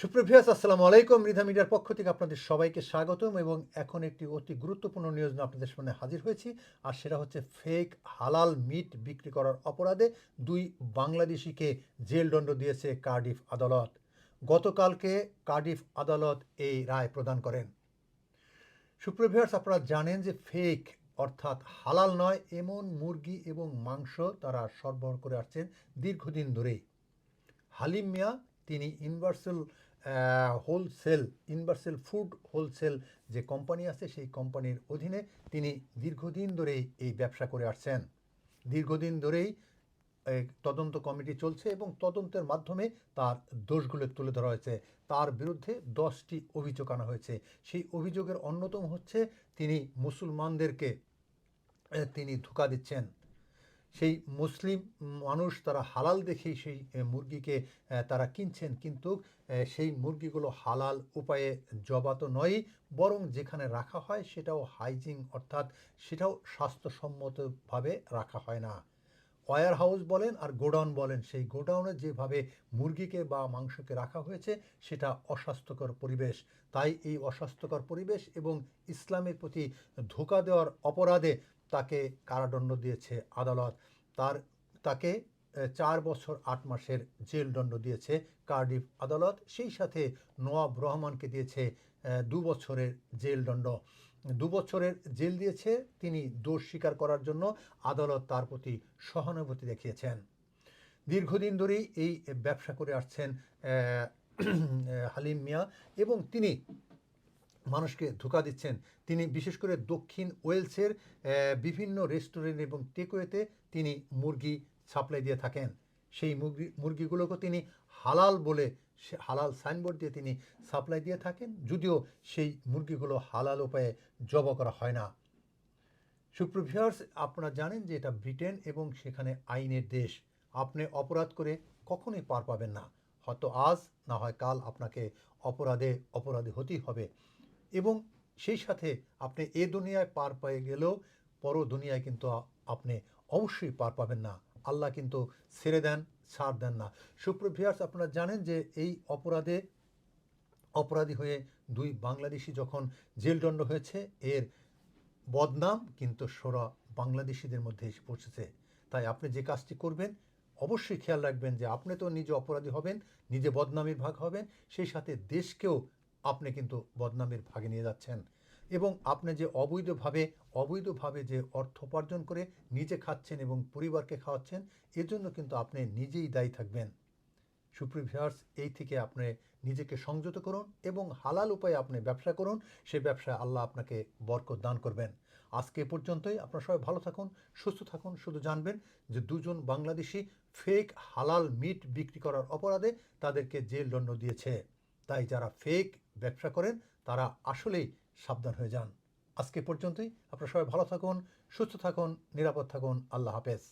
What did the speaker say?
সুপ্রভিয়াস আসসালামু আলাইকুম। রিধা মিডিয়ার পক্ষ থেকে আপনাদের সবাইকে স্বাগতম এবং এখন একটি অতি গুরুত্বপূর্ণ নিউজ আপনাদের সামনে হাজির হয়েছি, আর সেটা হচ্ছে ফেক হালাল মিট বিক্রি করার অপরাধে দুই বাংলাদেশিকে জেলদণ্ড দিয়েছে কার্ডিফ আদালত। গতকালকে কার্ডিফ আদালত এই রায় প্রদান করেন। সুপ্রভিয়ার্স আপনারা জানেন যে ফেক অর্থাৎ হালাল নয়, এমন মুরগি এবং মাংস তারা সরবরাহ করে আসছেন দীর্ঘদিন ধরেই। হালিম মিয়া, তিনি universal wholesale universal food wholesale যে কোম্পানি আছে, সেই কোম্পানির অধীনে তিনি দীর্ঘদিন ধরেই এই ব্যবসা করে আসছেন। দীর্ঘদিন ধরেই তদন্ত কমিটি চলছে এবং তদন্তের মাধ্যমে তার দোষগুলো তুলে ধরা হয়েছে। তার বিরুদ্ধে দশটি অভিযোগ আনা হয়েছে। সেই অভিযোগের অন্যতম হচ্ছে, তিনি মুসলমানদেরকে তিনি ধোকা দিচ্ছেন। সেই মুসলিম মানুষ তারা হালাল দেখেই সেই মুরগিকে তারা কিনছেন। কিন্তু সেই মুরগিগুলো হালাল উপায়ে জবা তো নয়ই, বরং যেখানে রাখা হয় সেটাও হাইজিন, অর্থাৎ সেটাও স্বাস্থ্যসম্মতভাবে রাখা হয় না। ওয়ার হাউস বলেন আর গোডাউন বলেন, সেই গোডাউনে যেভাবে মুরগিকে বা মাংসকে রাখা হয়েছে, সেটা অস্বাস্থ্যকর পরিবেশ। তাই এই অস্বাস্থ্যকর পরিবেশ এবং ইসলামের প্রতি ধোকা দেওয়ার অপরাধে তাকে কারাদণ্ড দিয়েছে আদালত। তার, তাকে চার বছর আট মাসের জেলদণ্ড দিয়েছে কার্ডিফ আদালত। সেই সাথে নওয়াব রহমানকে দিয়েছে দু বছরের জেলদণ্ড দু বছরের জেল দিয়েছে তিনি দোষ স্বীকার করার জন্য। আদালত তার প্রতি সহানুভূতি দেখিয়েছেন। দীর্ঘদিন ধরেই এই ব্যবসা করে আসছেন হালিম মিয়া এবং তিনি মানুষকে ধোকা দিচ্ছেন। তিনি বিশেষ করে দক্ষিণ ওয়েলসের বিভিন্ন রেস্টুরেন্ট এবং টেকওয়েতে তিনি মুরগি সাপ্লাই দিয়ে থাকেন। সেই মুরগি মুরগিগুলোকে তিনি হালাল বলে, সে, হালাল সাইনবোর্ড দিয়ে তিনি সাপ্লাই দিয়ে থাকেন। যদিও সেই মুরগিগুলো হালাল উপায়ে জব করা হয় না। সুপ্রভিয়ার্স আপনারা জানেন যে এটা ব্রিটেন এবং সেখানে আইনের দেশ। আপনি অপরাধ করে কখনোই পার পাবেন না। হয়তো আজ, না হয় কাল আপনাকে অপরাধে, অপরাধী হতেই হবে। এবং সেই সাথে আপনি এ দুনিয়ায় পার পেয়ে গেলেও পর দুনিয়ায় কিন্তু আপনি অবশ্যই পার পাবেন না। আল্লাহ কিন্তু ছেড়ে দেন, ছাড় দেন না। সুপ্রভিয়ার্স আপনারা জানেন যে এই অপরাধে অপরাধী হয়ে দুই বাংলাদেশি যখন জেলদণ্ড হয়েছে, এর বদনাম কিন্তু সোরা বাংলাদেশিদের মধ্যে এসে পৌঁছেছে। তাই আপনি যে কাজটি করবেন, অবশ্যই খেয়াল রাখবেন যে আপনি তো নিজে অপরাধী হবেন, নিজে বদনামের ভাগ হবেন, সেই সাথে দেশকেও আপনি কিন্তু বদনামের ভাগে নিয়ে যাচ্ছেন। এবং আপনি যে অবৈধভাবে অবৈধভাবে যে অর্থ উপার্জন করে নিজে খাচ্ছেন এবং পরিবারকে খাওয়াচ্ছেন এর জন্য কিন্তু আপনি নিজেই দায়ী থাকবেন। সুপ্রিভিয়ার্স এই থেকে আপনি নিজেকে সংযত করুন এবং হালাল উপায়ে আপনি ব্যবসা করুন, সে ব্যবসায় আল্লাহ আপনাকে বরকত দান করবেন। আজকে পর্যন্তই, আপনারা সবাই ভালো থাকুন, সুস্থ থাকুন, শুধু জানবেন যে দুজন বাংলাদেশি ফেক হালাল মিট বিক্রি করার অপরাধে তাদেরকে জেল দণ্ড দিয়েছে। তাই যারা ফেক ব্যবসা করেন, তারা আসলেই সাবধান হয়ে যান। আজকে পর্যন্তই। আপনারা সবাই ভালো থাকুন, সুস্থ থাকুন, নিরাপদ থাকুন। আল্লাহ হাফেজ।